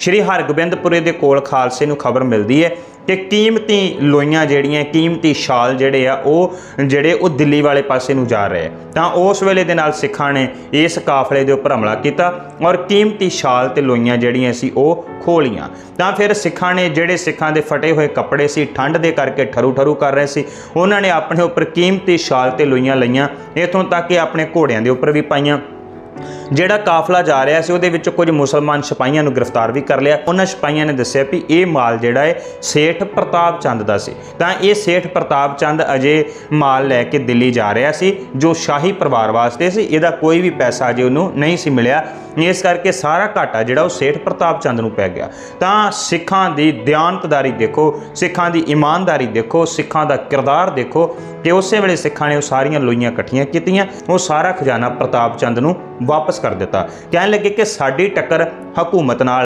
ਸ਼੍ਰੀ ਹਰਗੋਬਿੰਦਪੁਰੇ ਦੇ ਕੋਲ ਖਾਲਸੇ ਨੂੰ ਖਬਰ ਮਿਲਦੀ ਹੈ ਕਿ ਕੀਮਤੀ ਲੋਈਆਂ ਜਿਹੜੀਆਂ, ਕੀਮਤੀ ਸ਼ਾਲ ਜਿਹੜੇ ਆ, ਉਹ ਜਿਹੜੇ ਉਹ ਦਿੱਲੀ ਵਾਲੇ ਪਾਸੇ ਨੂੰ ਜਾ ਰਹੇ ਤਾਂ ਉਸ ਵੇਲੇ ਦੇ ਨਾਲ ਸਿੱਖਾਂ ਨੇ ਇਸ ਕਾਫਲੇ ਦੇ ਉੱਪਰ ਹਮਲਾ ਕੀਤਾ ਔਰ ਕੀਮਤੀ ਸ਼ਾਲ ਤੇ ਲੋਈਆਂ ਜਿਹੜੀਆਂ ਸੀ, ਉਹ ਖੋਲੀਆਂ। ਤਾਂ ਫਿਰ ਸਿੱਖਾਂ ਨੇ ਜਿਹੜੇ ਸਿੱਖਾਂ ਦੇ ਫਟੇ ਹੋਏ ਕੱਪੜੇ ਸੀ, ਠੰਡ ਦੇ ਕਰਕੇ ਠਰੂ ਠਰੂ ਕਰ ਰਹੇ ਸੀ, ਉਹਨਾਂ ਨੇ ਆਪਣੇ ਉੱਪਰ ਕੀਮਤੀ ਸ਼ਾਲ ਤੇ ਲੋਈਆਂ ਲਈਆਂ। ਇਥੋਂ ਤੱਕ ਕਿ ਆਪਣੇ ਘੋੜਿਆਂ ਦੇ ਉੱਪਰ ਵੀ ਪਾਈਆਂ। ਜਿਹੜਾ ਕਾਫਲਾ ਜਾ ਰਿਹਾ ਸੀ, ਉਹਦੇ ਵਿੱਚ ਕੁਝ ਮੁਸਲਮਾਨ ਸਿਪਾਹੀਆਂ ਨੂੰ ਗ੍ਰਿਫਤਾਰ ਵੀ ਕਰ ਲਿਆ। ਉਹਨਾਂ ਸਿਪਾਹੀਆਂ ਨੇ ਦੱਸਿਆ ਵੀ ਇਹ ਮਾਲ ਜਿਹੜਾ ਹੈ, ਸੇਠ ਪ੍ਰਤਾਪ ਚੰਦ ਦਾ ਸੀ। ਤਾਂ ਇਹ ਸੇਠ ਪ੍ਰਤਾਪ ਚੰਦ ਅਜੇ ਮਾਲ ਲੈ ਕੇ ਦਿੱਲੀ ਜਾ ਰਿਹਾ ਸੀ, ਜੋ ਸ਼ਾਹੀ ਪਰਿਵਾਰ ਵਾਸਤੇ ਸੀ। ਇਹਦਾ ਕੋਈ ਵੀ ਪੈਸਾ ਅਜੇ ਉਹਨੂੰ ਨਹੀਂ ਸੀ ਮਿਲਿਆ। ਇਸ ਕਰਕੇ ਸਾਰਾ ਘਾਟਾ ਜਿਹੜਾ ਉਹ ਸੇਠ ਪ੍ਰਤਾਪ ਚੰਦ ਨੂੰ ਪੈ ਗਿਆ। ਤਾਂ ਸਿੱਖਾਂ ਦੀ ਦਿਆਨਤਦਾਰੀ ਦੇਖੋ, ਸਿੱਖਾਂ ਦੀ ਇਮਾਨਦਾਰੀ ਦੇਖੋ, ਸਿੱਖਾਂ ਦਾ ਕਿਰਦਾਰ ਦੇਖੋ ਕਿ ਉਸੇ ਵੇਲੇ ਸਿੱਖਾਂ ਨੇ ਉਹ ਸਾਰੀਆਂ ਲੋਈਆਂ ਇਕੱਠੀਆਂ ਕੀਤੀਆਂ। ਉਹ ਸਾਰਾ ਖਜ਼ਾਨਾ ਪ੍ਰਤਾਪ ਚੰਦ ਨੂੰ ਵਾਪਸ ਵਾਪਸ ਕਰ ਦਿੱਤਾ। ਕਹਿਣ ਲੱਗੇ ਕਿ ਸਾਡੀ ਟੱਕਰ ਹਕੂਮਤ ਨਾਲ